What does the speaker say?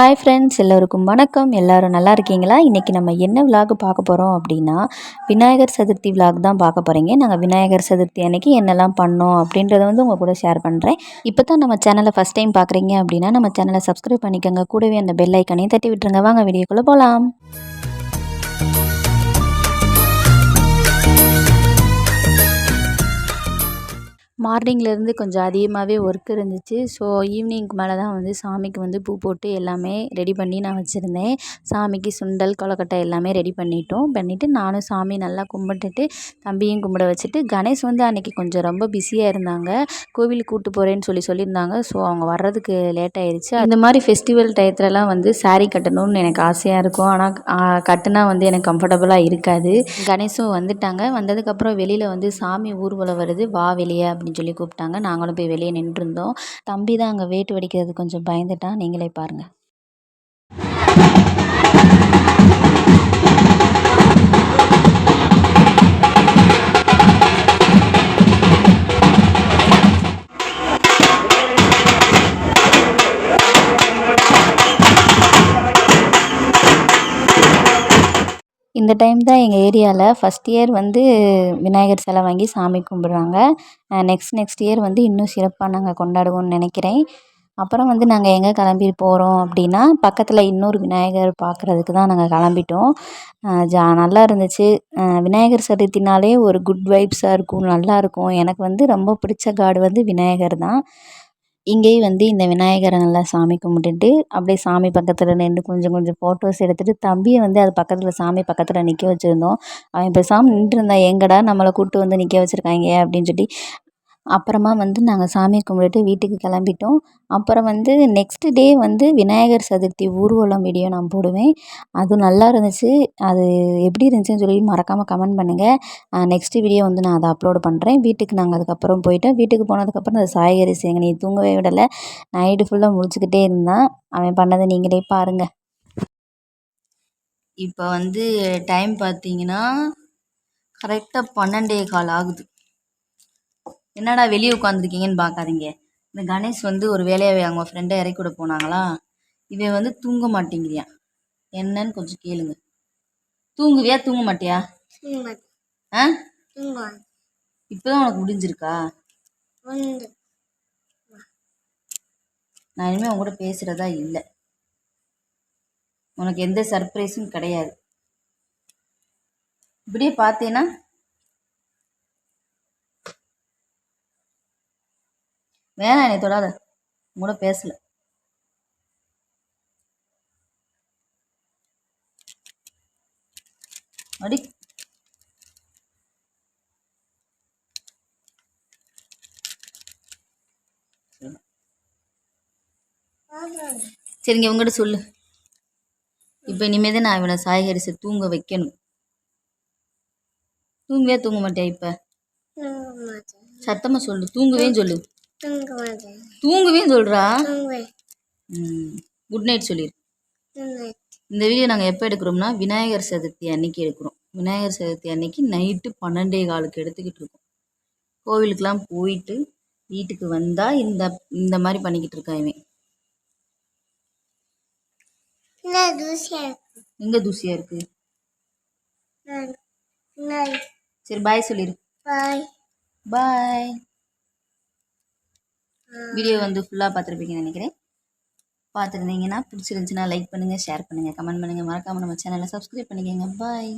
Hi friends எல்லோருக்கும் வணக்கம். எல்லோரும் நல்லா இருக்கீங்களா? இன்றைக்கி நம்ம என்ன விலாக் பார்க்க போகிறோம் அப்படின்னா விநாயகர் சதுர்த்தி விலாக் தான் பார்க்க போகிறீங்க நாங்கள் விநாயகர் சதுர்த்தி அன்னைக்கு என்னெல்லாம் பண்ணோம் அப்படின்றத வந்து உங்கள் கூட ஷேர் பண்ணுறேன் இப்போ தான் நம்ம சேனலை ஃபஸ்ட் டைம் பார்க்குறீங்க அப்படின்னா நம்ம சேனலை சப்ஸ்கிரைப் பண்ணிக்கோங்க. கூடவே அந்த பெல் ஐக்கனையும் தட்டி விட்டுருங்க. வாங்க வீடியோக்குள்ளே போகலாம் மார்னிங்லேருந்து கொஞ்சம் அதிகமாகவே ஒர்க் இருந்துச்சு. ஸோ ஈவினிங்க்கு மேலே தான் வந்து சாமிக்கு வந்து பூ போட்டு எல்லாமே ரெடி பண்ணி நான் வச்சுருந்தேன். சாமிக்கு சுண்டல் கொலக்கட்டை எல்லாமே ரெடி பண்ணிட்டோம். பண்ணிவிட்டு நானும் சாமி நல்லா கும்பிட்டுட்டு தம்பியும் கும்பிட வச்சுட்டு கணேஷ் வந்து அன்றைக்கி கொஞ்சம் ரொம்ப பிஸியாக இருந்தாங்க. கோவிலுக்கு கூப்பிட்டு போகிறேன்னு சொல்லி சொல்லியிருந்தாங்க. ஸோ அவங்க வர்றதுக்கு லேட் ஆயிடுச்சு இந்த மாதிரி ஃபெஸ்டிவல் டயத்துலலாம் வந்து சாரீ கட்டணும்னு எனக்கு ஆசையாக இருக்கும். ஆனால் கட்டுனா வந்து எனக்கு கம்ஃபர்டபுளாக இருக்காது. கணேஷும் வந்துட்டாங்க. வந்ததுக்கப்புறம் வெளியில் வந்து சாமி ஊர்வலம் வருது. வா வெளியே அப்படின்னு அப்படின்னு சொல்லி கூப்பிட்டாங்க. நாங்களும் போய் வெளியே நின்றுருந்தோம். தம்பி தான் அங்கே வேட்டு வெடிக்கிறதுக்கு கொஞ்சம் பயந்துட்டான். நீங்களே பாருங்கள் இந்த டைம் தான் எங்கள் ஏரியாவில் ஃபஸ்ட் இயர் வந்து விநாயகர் சிலை வாங்கி சாமி கும்பிட்றாங்க. நெக்ஸ்ட் நெக்ஸ்ட் இயர் வந்து இன்னும் சிறப்பாக நாங்கள் கொண்டாடுவோம்னு நினைக்கிறேன். அப்புறம் வந்து நாங்கள் எங்கே கிளம்பி போகிறோம் அப்படின்னா பக்கத்தில் இன்னொரு விநாயகர் பார்க்குறதுக்கு தான் நாங்கள் கிளம்பிட்டோம். ஜா நல்லா இருந்துச்சு. விநாயகர் சதுர்த்தினாலே ஒரு குட் வைப்ஸாக இருக்கும் நல்லாயிருக்கும் எனக்கு வந்து ரொம்ப பிடிச்ச காடு வந்து விநாயகர் தான். இங்கேயும் வந்து இந்த விநாயகரை நல்லா சாமி கும்பிட்டுட்டு அப்படியே சாமி பக்கத்தில் நின்று கொஞ்சம் கொஞ்சம் ஃபோட்டோஸ் எடுத்துகிட்டு தம்பியை வந்து அது பக்கத்தில் சாமி பக்கத்தில் நிற்க வச்சுருந்தோம். அவன் பேசாமல் நின்றுருந்தான் எங்கடா நம்மளை கூப்பிட்டு வந்து நிற்க வச்சுருக்காங்க அப்படின்னு சொல்லி அப்புறமா வந்து நாங்கள் சாமி கும்பிட்டுட்டு வீட்டுக்கு கிளம்பிட்டோம். அப்புறம் வந்து நெக்ஸ்ட்டு டே வந்து விநாயகர் சதுர்த்தி ஊர்வலம் வீடியோ நான் போடுவேன். அது நல்லா இருந்துச்சு. அது எப்படி இருந்துச்சுன்னு சொல்லி மறக்காமல் கமெண்ட் பண்ணுங்கள் நெக்ஸ்ட்டு வீடியோ வந்து நான் அதை அப்லோடு பண்ணுறேன் வீட்டுக்கு நாங்கள் அதுக்கப்புறம் போயிட்டோம். வீட்டுக்கு போனதுக்கப்புறம் அந்த சாயகரி நீ தூங்கவே விடலை. நைட்டு ஃபுல்லாக முடிச்சுக்கிட்டே இருந்தான். அவன் பண்ணதை நீங்களே பாருங்கள் இப்போ வந்து டைம் பார்த்தீங்கன்னா கரெக்டாக பன்னெண்டே கால் ஆகுது. என்னடா வெளியே உட்காந்துருக்கீங்கன்னு பார்க்காதீங்க இந்த கணேஷ் வந்து ஒரு வேலையாகவே அவங்க ஃப்ரெண்டை இறக்கி விட போனாங்களா? இவன் வந்து தூங்க மாட்டேங்கிறியான் என்னன்னு கொஞ்சம் கேளுங்க. தூங்குவியா? தூங்க மாட்டியா? ஆ? இப்போதான் உனக்கு முடிஞ்சிருக்கா? நான் இனிமேல் உங்கள்கிட்ட பேசுகிறதா இல்லை. உனக்கு எந்த சர்ப்ரைஸும் கிடையாது. இப்படியே பார்த்தேன்னா வேணாம் என்னை தொடாத. கூட பேசல. அடி. சரிங்க உங்கள்கிட்ட சொல்லு. இப்போ இனிமேல் தான் நான் இவனை சாய்கரிசை தூங்க வைக்கணும். தூங்கவே தூங்க மாட்டியா இப்போ? சத்தமாக சொல்லு தூங்குவேன்னு சொல்லு. தூங்குவே சொல்கிறா குட் நைட் சொல்லிடு இந்த வீடியோ நாங்கள் எப்போ எடுக்கிறோம்னா விநாயகர் சதுர்த்தி அன்னைக்கு எடுக்கிறோம். விநாயகர் சதுர்த்தி அன்னைக்கு நைட்டு பன்னெண்டே காலுக்கு எடுத்துக்கிட்டு இருக்கோம். கோவிலுக்கெலாம் போயிட்டு வீட்டுக்கு வந்தால் இந்த இந்த மாதிரி பண்ணிக்கிட்டு இருக்கான் இவன். எங்க தூசியா இருக்கு? சரி பாய் சொல்லிடு பாய் பாய் வீடியோ வந்து ஃபுல்லாக பார்த்துருப்பீங்கன்னு நினைக்கிறேன். பார்த்துருந்தீங்கன்னா பிடிச்சிருந்துச்சின்னா லைக் பண்ணுங்கள் ஷேர் பண்ணுங்கள் கமெண்ட் பண்ணுங்கள் மறக்காமல் நம்ம சேனலை சப்ஸ்கிரைப் பண்ணிக்கோங்க. பாய்